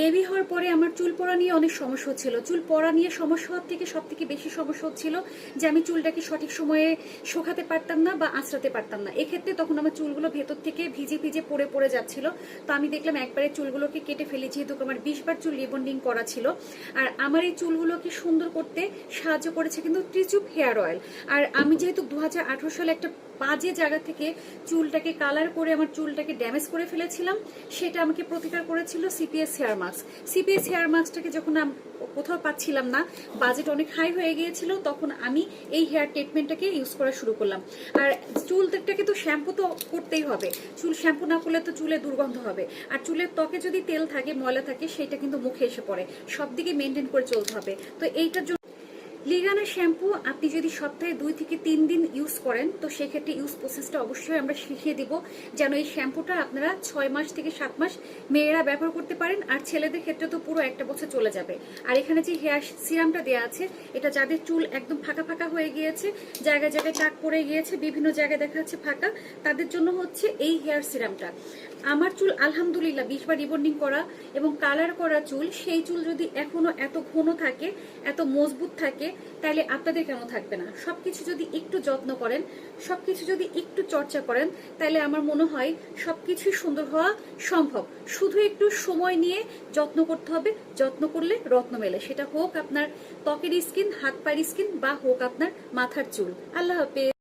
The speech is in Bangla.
বেবি হওয়ার পরে আমার চুল পড়া নিয়ে অনেক সমস্যা হচ্ছিল। চুল পড়া নিয়ে সমস্যা হওয়ার থেকে সব থেকে বেশি সমস্যা হচ্ছিল যে আমি চুলটাকে সঠিক সময়ে শোকাতে পারতাম না বা আঁচড়াতে পারতাম না। এক্ষেত্রে তখন আমার চুলগুলো ভেতর থেকে ভিজে ভিজে পড়ে পড়ে যাচ্ছিল। তো আমি দেখলাম একবারে চুলগুলোকে কেটে ফেলি, যেহেতু আমার বিশবার চুল রিবন্ডিং করা ছিল। আর আমার এই চুলগুলোকে সুন্দর করতে সাহায্য করেছে কিন্তু ত্রিচুপ হেয়ার অয়েল। আর আমি যেহেতু দু হাজার আঠারো সালে একটা বাজে জায়গা থেকে চুলটাকে কালার করে আমার চুলটাকে ড্যামেজ করে ফেলেছিলাম, সেটা আমাকে প্রতিকার করেছিল CPS hair mask. CPS hair মাস্কটাকে যখন কোথাও পাচ্ছিলাম না বাজেট অনেক হাই হয়ে গিয়েছিল, তখন আমি এই হেয়ার ট্রিটমেন্টটাকে ইউজ করা শুরু করলাম। আর চুলটাকে তো শ্যাম্পু তো করতেই হবে। চুল শ্যাম্পু না করলে তো চুলে দুর্গন্ধ হবে। আর চুলের ত্বকে যদি তেল থাকে, ময়লা থাকে সেটা কিন্তু মুখে এসে পড়ে। সব দিকে মেনটেন করে চলতে হবে। তো এইটার জন্য লিগানা শ্যাম্পু আপনি যদি সপ্তাহে দুই থেকে তিন দিন ইউজ করেন, তো সেক্ষেত্রে ইউজ প্রসেসটা অবশ্যই আমরা শিখিয়ে দিব যেন এই শ্যাম্পুটা আপনারা ছয় মাস থেকে সাত মাস মেয়েরা ব্যবহার করতে পারেন আর ছেলেদের ক্ষেত্রে তো পুরো একটা বছর চলে যাবে। আর এখানে যে হেয়ার সিরামটা দেওয়া আছে, এটা যাদের চুল একদম ফাঁকা ফাঁকা হয়ে গিয়েছে, জায়গায় জায়গায় টাক পড়ে গিয়েছে, বিভিন্ন জায়গায় দেখা যাচ্ছে ফাঁকা, তাদের জন্য হচ্ছে এই হেয়ার সিরামটা আমার চুল আলহামদুলিল্লাহ বিশ বার রিবন্ডিং করা এবং কালার করা চুল, সেই চুল যদি এখনও এত ঘন থাকে, এত মজবুত থাকে তাহলে আপনাদের কেন থাকবে না? সবকিছু যদি একটু যত্ন করেন, সবকিছু যদি একটু চর্চা করেন, তাহলে আমার মনে হয় সবকিছু সুন্দর হওয়া সম্ভব। শুধু একটু সময় নিয়ে যত্ন করতে হবে, যত্ন করলে রত্ন মেলে। সেটা হোক আপনার ত্বকের স্কিন হাত পায়ের স্কিন, বা হোক আপনার মাথার চুল। আল্লাহ হাফেজ।